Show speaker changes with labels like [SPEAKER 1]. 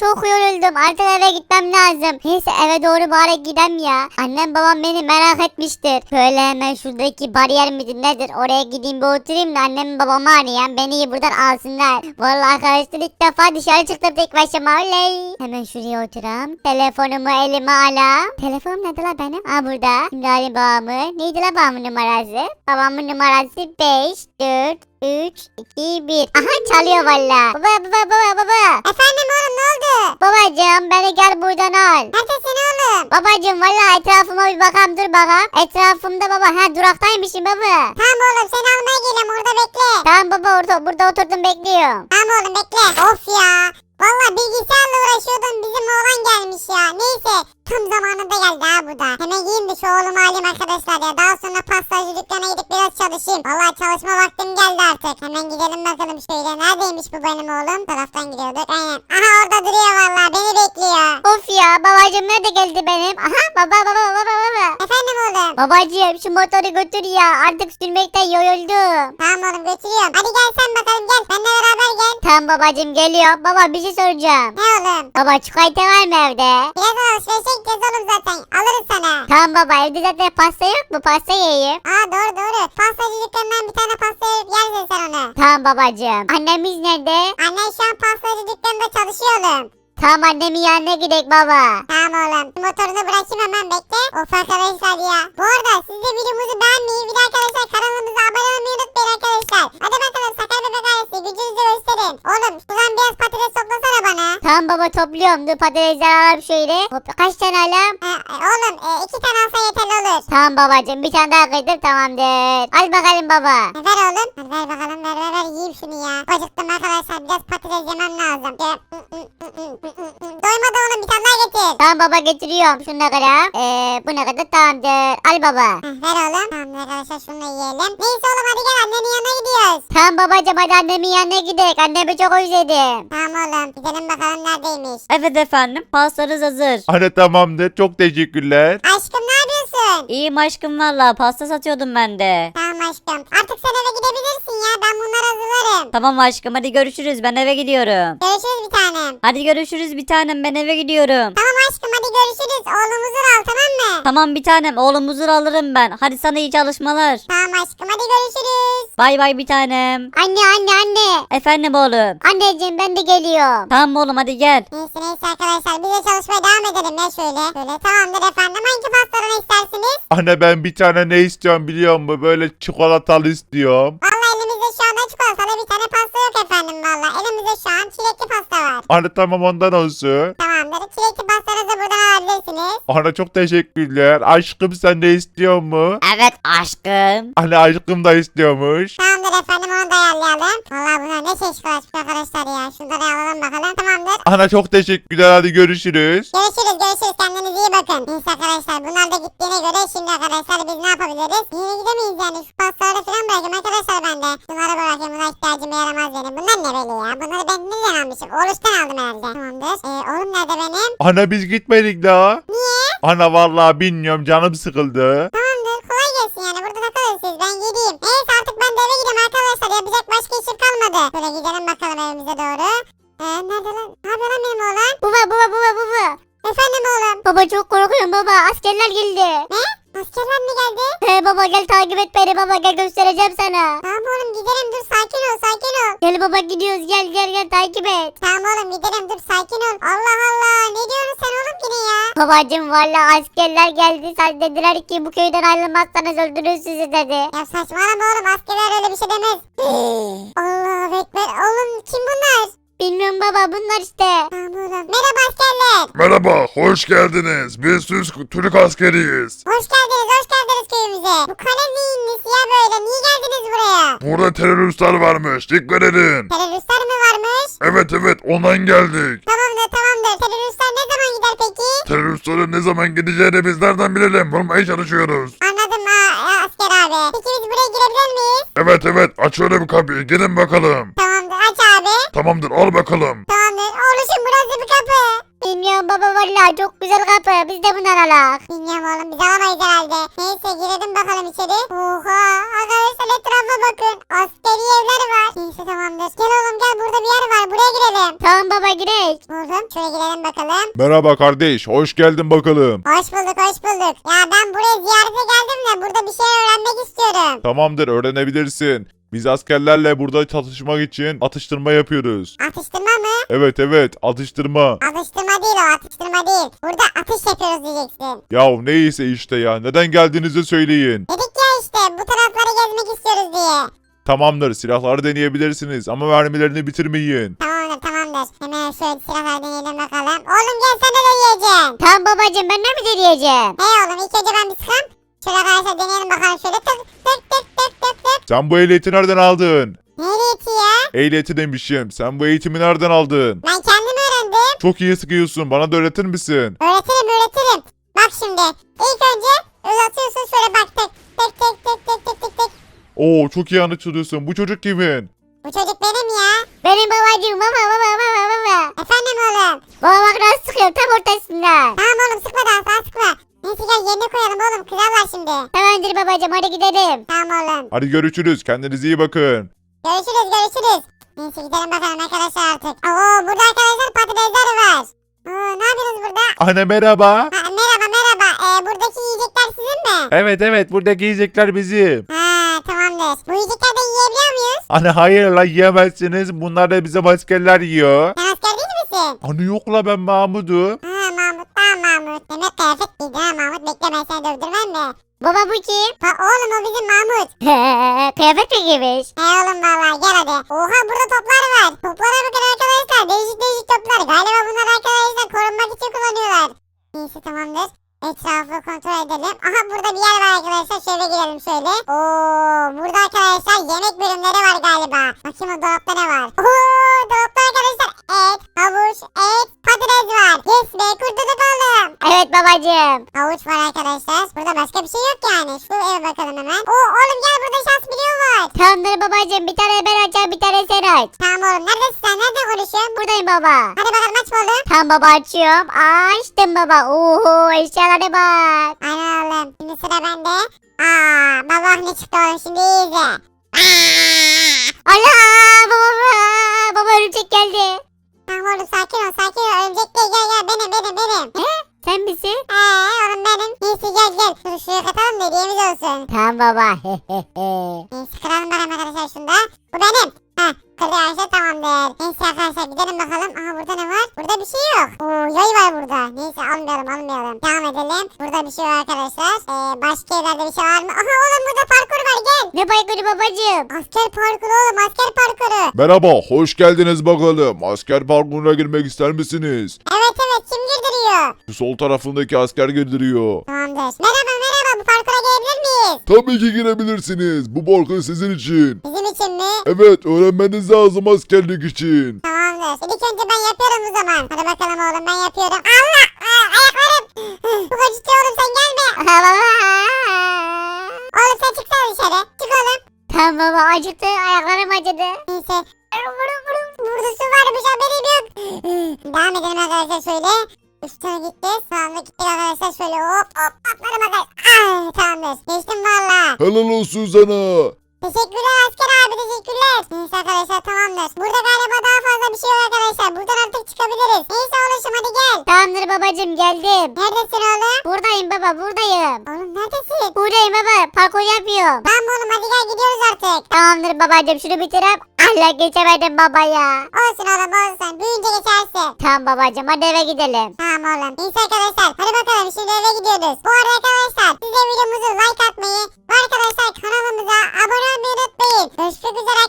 [SPEAKER 1] çok yoruldum artık eve gitmem lazım. Neyse eve doğru bari gidem ya. Annem babam beni merak etmiştir. Şöyle hemen şuradaki bariyer midir nedir oraya gideyim bir oturayım da annem babamı arayayım beni buradan alsınlar. Vallahi arkadaşlar ilk defa dışarı çıktım tek başıma oley. Hemen şuraya oturayım. Telefonumu elime alam. Telefonum nerede la benim? Ha burada. Şimdi alayım babamı. Neydi la babamın numarası? Babamın numarası 5, 4, 3, 2, 1. Aha çalıyor valla. Baba baba baba baba.
[SPEAKER 2] Efendim oğlum ne oldu?
[SPEAKER 1] Babacım beni gel buradan al.
[SPEAKER 2] Neredesin oğlum?
[SPEAKER 1] Babacım valla etrafıma bir bakam dur bakalım. Etrafımda baba ha duraktaymışım baba.
[SPEAKER 2] Tamam oğlum seni almaya geliyorum orada bekle.
[SPEAKER 1] Tamam baba orada, burada oturdum bekliyorum.
[SPEAKER 2] Tamam oğlum bekle. Of ya. Valla bilgisayarla uğraşıyordum bizim oğlan gelmiş ya. Neyse tam zamanında geldi ha bu da. Hemen giyeyim de şu oğlumu alayım arkadaşlar ya. Daha sonra pastacı dükkana gidip biraz çalışayım. Valla çalışma vaktim geldi artık. Hemen gidelim bakalım şöyle. Neredeymiş bu benim oğlum? Taraftan gidiyorduk aynen. Aha orada duruyor valla beni bekliyor.
[SPEAKER 1] Of ya babacım nerede geldi benim? Aha baba baba baba baba.
[SPEAKER 2] Efendim oğlum.
[SPEAKER 1] Babacım şu motoru götür ya artık sürmekten yoruldum.
[SPEAKER 2] Tamam oğlum götürüyorum. Hadi gel sen bakalım gel. Benimle beraber gel.
[SPEAKER 1] Tamam babacım geliyor. Baba bir şey soracağım.
[SPEAKER 2] Ne oğlum?
[SPEAKER 1] Baba çikolata var mı evde?
[SPEAKER 2] Biraz alışverişe gideceğiz oğlum zaten. Alırız sana.
[SPEAKER 1] Tamam baba evde zaten pasta yok mu? Pasta yiyeyim.
[SPEAKER 2] Aa doğru doğru. Pastacı dükkanından bir tane pasta yersin sen onu.
[SPEAKER 1] Tamam babacım. Annemiz nerede?
[SPEAKER 2] Annen şu an pastacı dükkanında çalışıyor oğlum.
[SPEAKER 1] Tamam annemin yanına gidelim baba.
[SPEAKER 2] Tamam oğlum. Motorunu bırakayım hemen bekle. Of arkadaşlar ya. Bu arada siz de videomuzu beğenmeyi, bir de arkadaşlar kanalımıza abone olmayı unutmayın arkadaşlar. Hadi bakalım Sakar Bebek ailesi gücünüzü gösterin. Oğlum şuradan biraz patates toplasana bana.
[SPEAKER 1] Tamam baba topluyorum. Dur patatesler alalım şöyle. Hop, kaç tane alalım?
[SPEAKER 2] Ha, e, oğlum e, iki tane alsa yeterli olur.
[SPEAKER 1] Tamam babacım bir tane daha kıydım tamamdır. Al bakalım baba.
[SPEAKER 2] E, Ver oğlum. Hadi ver bakalım ver ver ver yiyeyim şunu ya. Acıktım arkadaşlar biraz patates yemem lazım. Doymadı oğlum bir tane daha getir.
[SPEAKER 1] Tamam baba getiriyorum. Şunu ne kadar? Ee, bu ne kadar tamamdır. Al baba.
[SPEAKER 2] Heh, ver oğlum. Tamam arkadaşlar şunu yiyelim. Neyse oğlum hadi gel annenin yanına gidiyoruz.
[SPEAKER 1] Tamam babacım hadi annemin yanına gidelim. Annemi çok özledim.
[SPEAKER 2] Tamam oğlum gidelim bakalım neredeymiş.
[SPEAKER 3] Evet efendim pastanız hazır.
[SPEAKER 4] Anne tamamdır. Çok teşekkürler.
[SPEAKER 2] Aşkım ne yapıyorsun?
[SPEAKER 3] İyiyim aşkım valla pasta satıyordum ben de.
[SPEAKER 2] Tamam aşkım. Artık sen eve gidebilirsin ya. Ben bunları hazırlarım.
[SPEAKER 3] Tamam aşkım hadi görüşürüz ben eve gidiyorum.
[SPEAKER 2] Görüşürüz bir tanem.
[SPEAKER 3] Hadi görüşürüz bir tanem ben eve gidiyorum.
[SPEAKER 2] Tamam aşkım hadi görüşürüz. Oğlumuzu al tamam mı?
[SPEAKER 3] Tamam bir tanem oğlumuzu alırım ben. Hadi sana iyi çalışmalar.
[SPEAKER 2] Tamam aşkım hadi görüşürüz.
[SPEAKER 3] Bay bay bir tanem.
[SPEAKER 1] Anne anne anne.
[SPEAKER 3] Efendim oğlum.
[SPEAKER 1] Anneciğim ben de geliyorum.
[SPEAKER 3] Tamam oğlum hadi gel.
[SPEAKER 2] Neyse neyse arkadaşlar biz de çalışmaya devam edelim ya şöyle. Şöyle tamamdır efendim. Hangi pastadan istersiniz?
[SPEAKER 4] Anne ben bir tane ne istiyorum biliyor musun? Böyle çikolatalı istiyorum.
[SPEAKER 2] Valla pasta yok efendim valla. Elimizde şu an çilekli pasta var.
[SPEAKER 4] Anne tamam ondan olsun.
[SPEAKER 2] Tamamdır. Çilekli pastanızı buradan alabilirsiniz.
[SPEAKER 4] Anne çok teşekkürler. Aşkım sen de istiyor mu?
[SPEAKER 3] Evet aşkım.
[SPEAKER 4] Anne aşkım da istiyormuş.
[SPEAKER 2] Tamamdır efendim onu da ayarlayalım. Valla buna ne çeşit açmış arkadaşlar ya. Şunları alalım bakalım. Tamamdır.
[SPEAKER 4] Anne çok teşekkürler. Hadi görüşürüz.
[SPEAKER 2] Görüşürüz görüşürüz kendinize iyi bakın. Neyse arkadaşlar bunlar da gittiğine göre şimdi arkadaşlar biz ne yapabiliriz? Yine gidemeyiz yani şu pastaları falan bırakayım arkadaşlar ben de. Şunları bırakayım buna ihtiyacım yaramaz benim. Bunlar ne böyle ya? Bunları ben nereden almışım? Oruçtan aldım herhalde. Tamamdır. Ee, oğlum nerede benim?
[SPEAKER 4] Anne biz gitmedik daha.
[SPEAKER 2] Niye?
[SPEAKER 4] Anne vallahi bilmiyorum canım sıkıldı.
[SPEAKER 2] Tamamdır kolay gelsin yani burada takılın siz ben gideyim. Neyse artık ben de eve gideyim arkadaşlar yapacak başka işim kalmadı. Böyle gidelim bakalım evimize doğru. Ee, nerede lan? Ne yapıyor lan benim oğlan?
[SPEAKER 1] Baba baba baba baba.
[SPEAKER 2] Efendim oğlum.
[SPEAKER 1] Baba çok korkuyorum baba. Askerler geldi.
[SPEAKER 2] Ne? Askerler mi geldi?
[SPEAKER 1] He baba gel takip et beni baba gel göstereceğim sana.
[SPEAKER 2] Tamam oğlum gidelim dur sakin ol sakin ol.
[SPEAKER 1] Gel baba gidiyoruz gel gel gel takip et.
[SPEAKER 2] Tamam oğlum gidelim dur sakin ol. Allah Allah ne diyorsun sen oğlum yine ya?
[SPEAKER 1] Babacım valla askerler geldi. Sen dediler ki bu köyden ayrılmazsanız öldürür sizi dedi.
[SPEAKER 2] Ya saçmalama oğlum askerler öyle bir şey demez. Allah ekber oğlum kim bunlar?
[SPEAKER 1] Bilmiyorum baba bunlar işte.
[SPEAKER 2] Tamam oğlum. Merhaba askerler.
[SPEAKER 5] Merhaba, hoş geldiniz. Biz Türk, Türk askeriyiz.
[SPEAKER 2] Hoş geldiniz hoş geldiniz köyümüze. Bu kale neyin nesi ya böyle? Niye geldiniz buraya?
[SPEAKER 5] Burada teröristler varmış, dikkat edin.
[SPEAKER 2] Teröristler mi varmış?
[SPEAKER 5] Evet evet, ondan geldik.
[SPEAKER 2] Tamamdır tamamdır. Teröristler ne zaman gider peki?
[SPEAKER 5] Teröristlerin ne zaman gideceğini biz nereden bilelim? Bulmaya çalışıyoruz.
[SPEAKER 2] Anladım ha, ya asker abi. Peki biz buraya girebilir miyiz?
[SPEAKER 5] Evet evet, açıyorum kapıyı, gelin bakalım.
[SPEAKER 2] Tamamdır aç.
[SPEAKER 5] Tamamdır, al bakalım.
[SPEAKER 2] Tamamdır. Oğluşum burası bir kapı.
[SPEAKER 1] Bilmiyorum baba vallahi çok güzel kapı. Biz de bundan alak.
[SPEAKER 2] Bilmiyorum oğlum biz alamayız herhalde. Neyse girelim bakalım içeri. Oha arkadaşlar etrafa bakın. Askeri evler var. Neyse tamamdır. Gel oğlum gel burada bir yer var. Buraya girelim.
[SPEAKER 1] Tamam baba girek.
[SPEAKER 2] Oğlum şöyle girelim bakalım.
[SPEAKER 4] Merhaba kardeş hoş geldin bakalım.
[SPEAKER 2] Hoş bulduk hoş bulduk. Ya ben buraya ziyarete geldim de burada bir şey öğrenmek istiyorum.
[SPEAKER 4] Tamamdır öğrenebilirsin. Biz askerlerle burada çalışmak için atıştırma yapıyoruz.
[SPEAKER 2] Atıştırma mı?
[SPEAKER 4] Evet evet atıştırma.
[SPEAKER 2] Atıştırma değil o atıştırma değil. Burada atış yapıyoruz diyeceksin.
[SPEAKER 4] Yahu neyse işte ya neden geldiğinizi söyleyin.
[SPEAKER 2] Dedik ya işte bu tarafları gezmek istiyoruz diye.
[SPEAKER 4] Tamamdır silahları deneyebilirsiniz ama mermilerini bitirmeyin.
[SPEAKER 2] Tamamdır tamamdır. Hemen şöyle silahlar deneyelim bakalım. Oğlum gel sen de deneyeceksin.
[SPEAKER 1] Tamam babacım ben de mi deneyeceğim?
[SPEAKER 2] Hey oğlum ilk önce ben bir sıkam. Şöyle arkadaşlar deneyelim bakalım şöyle
[SPEAKER 4] Sen bu ehliyeti nereden aldın?
[SPEAKER 2] Nereye ya?
[SPEAKER 4] Ehliyeti demişim. Sen bu eğitimi nereden aldın?
[SPEAKER 2] Ben kendim öğrendim.
[SPEAKER 4] Çok iyi sıkıyorsun. Bana da öğretir misin?
[SPEAKER 2] Öğretirim öğretirim. Bak şimdi ilk önce uzatıyorsun şöyle bak tık tık tık tık tık tık tık tık.
[SPEAKER 4] Oo çok iyi anlaşılıyorsun. Bu çocuk kimin?
[SPEAKER 2] Bu çocuk benim ya.
[SPEAKER 1] Benim babacığım baba baba baba baba.
[SPEAKER 2] Efendim oğlum.
[SPEAKER 1] Baba bak nasıl sıkıyorum tam ortasından.
[SPEAKER 2] Tamam oğlum sıkma daha daha sıkma. Neyse gel yerine koyalım oğlum kırarlar şimdi.
[SPEAKER 1] Tamamdır babacım hadi gidelim.
[SPEAKER 2] Tamam oğlum.
[SPEAKER 4] Hadi görüşürüz. Kendinize iyi bakın.
[SPEAKER 2] Görüşürüz görüşürüz. Neyse gidelim bakalım arkadaşlar artık. Oo burada arkadaşlar patatesler var. Oo ne yapıyorsunuz burada?
[SPEAKER 4] Anne merhaba.
[SPEAKER 2] Ha, merhaba merhaba. Ee, buradaki yiyecekler sizin mi?
[SPEAKER 4] Evet evet buradaki yiyecekler bizim.
[SPEAKER 2] Ha tamamdır. Bu yiyecekleri de yiyebiliyor muyuz?
[SPEAKER 4] Anne hayır la yiyemezsiniz. Bunlar da bize askerler yiyor.
[SPEAKER 2] Sen asker değil misin?
[SPEAKER 4] Anne yok la ben Mahmut'um.
[SPEAKER 2] Ha Kıyafet giydi ha Mahmut. Bekle ben seni dövdürmem mi?
[SPEAKER 1] Baba bu kim?
[SPEAKER 2] Ha, oğlum o bizim Mahmut.
[SPEAKER 1] Kıyafet mi giymiş?
[SPEAKER 2] He oğlum valla gel hadi. Oha burada toplar var. Toplara bakın arkadaşlar. Değişik değişik toplar. Galiba bunlar arkadaşlar korunmak için kullanıyorlar. Neyse tamamdır. Etrafı kontrol edelim. Aha burada bir yer var arkadaşlar. Şöyle girelim şöyle. Oo burada arkadaşlar yemek bölümleri var galiba. Bakayım o dolapta ne var.
[SPEAKER 1] Babacım.
[SPEAKER 2] Havuç var arkadaşlar. Burada başka bir şey yok yani. Şu eve bakalım hemen. Oo oğlum gel burada şans biliyor var.
[SPEAKER 1] Tamamdır babacım bir tane ben açacağım bir tane sen aç.
[SPEAKER 2] Tamam oğlum neredesin sen? Nerede konuşuyorsun?
[SPEAKER 1] Buradayım baba.
[SPEAKER 2] Hadi bakalım aç oğlum.
[SPEAKER 1] Tamam baba açıyorum. Açtım baba. Oho eşyalara bak.
[SPEAKER 2] Aynen oğlum. Şimdi sıra bende. Aa baba ne çıktı oğlum şimdi iyi izle.
[SPEAKER 1] Allah baba baba. Örümcek geldi.
[SPEAKER 2] Tamam oğlum sakin ol sakin ol. Örümcek gel gel benim benim benim.
[SPEAKER 1] Sen misin?
[SPEAKER 2] Eee oğlum benim. Neyse gel gel. Dur şuraya katalım da hediyemiz olsun.
[SPEAKER 1] Tamam baba.
[SPEAKER 2] Neyse kıralım bakalım arkadaşlar şunda. Bu benim. Heh kırdı arkadaşlar tamamdır. Neyse arkadaşlar gidelim bakalım. Aha burada ne var? Burada bir şey yok. Oo yay var burada. Neyse almayalım almayalım. Devam edelim. Burada bir şey var arkadaşlar. Ee, başka yerlerde bir şey var mı? Aha oğlum burada parkur var gel.
[SPEAKER 1] ne baygını babacım?
[SPEAKER 2] Asker parkuru oğlum asker parkuru.
[SPEAKER 4] Merhaba hoş geldiniz bakalım. Asker parkuruna girmek ister misiniz?
[SPEAKER 2] Evet
[SPEAKER 4] Şu sol tarafındaki asker girdiriyor.
[SPEAKER 2] Tamamdır. Merhaba merhaba bu parkura gelebilir miyiz?
[SPEAKER 4] Tabii ki girebilirsiniz. Bu parkur sizin için.
[SPEAKER 2] Bizim için mi?
[SPEAKER 4] Evet öğrenmeniz lazım askerlik için.
[SPEAKER 2] Tamamdır. İlk önce ben yapıyorum o zaman. Hadi bakalım oğlum ben yapıyorum. Allah! Aa, ayaklarım! Çok acıtıyor oğlum sen gelme. Oğlum sen çıksana dışarı. Çık oğlum.
[SPEAKER 1] Tamam baba acıktı ayaklarım acıdı.
[SPEAKER 2] Neyse. Burada su varmış haberim yok. Devam edelim arkadaşlar şöyle. Üstüne gitti. Sağına gittik arkadaşlar şöyle hop hop atlarım arkadaşlar. Ah, tamamdır. Geçtim valla.
[SPEAKER 4] Helal olsun sana.
[SPEAKER 2] Teşekkürler asker abi teşekkürler. Neyse arkadaşlar tamamdır. Burada galiba daha fazla bir şey yok arkadaşlar. Buradan artık çıkabiliriz. Neyse oğlum hadi gel.
[SPEAKER 1] Tamamdır babacım geldim.
[SPEAKER 2] Neredesin oğlum?
[SPEAKER 1] Buradayım baba buradayım.
[SPEAKER 2] Oğlum neredesin?
[SPEAKER 1] Buradayım baba parkur yapıyorum.
[SPEAKER 2] Tamam oğlum hadi gel gidiyoruz artık.
[SPEAKER 1] Tamamdır babacım şunu bitirip Vallahi geçemedim baba ya.
[SPEAKER 2] Olsun oğlum olsun. Büyüyünce geçersin.
[SPEAKER 1] Tamam babacım hadi eve gidelim.
[SPEAKER 2] Tamam oğlum. Neyse arkadaşlar. Hadi bakalım şimdi eve gidiyoruz. Bu arada arkadaşlar siz de videomuzu like atmayı ve arkadaşlar kanalımıza abone olmayı unutmayın. Görüşmek üzere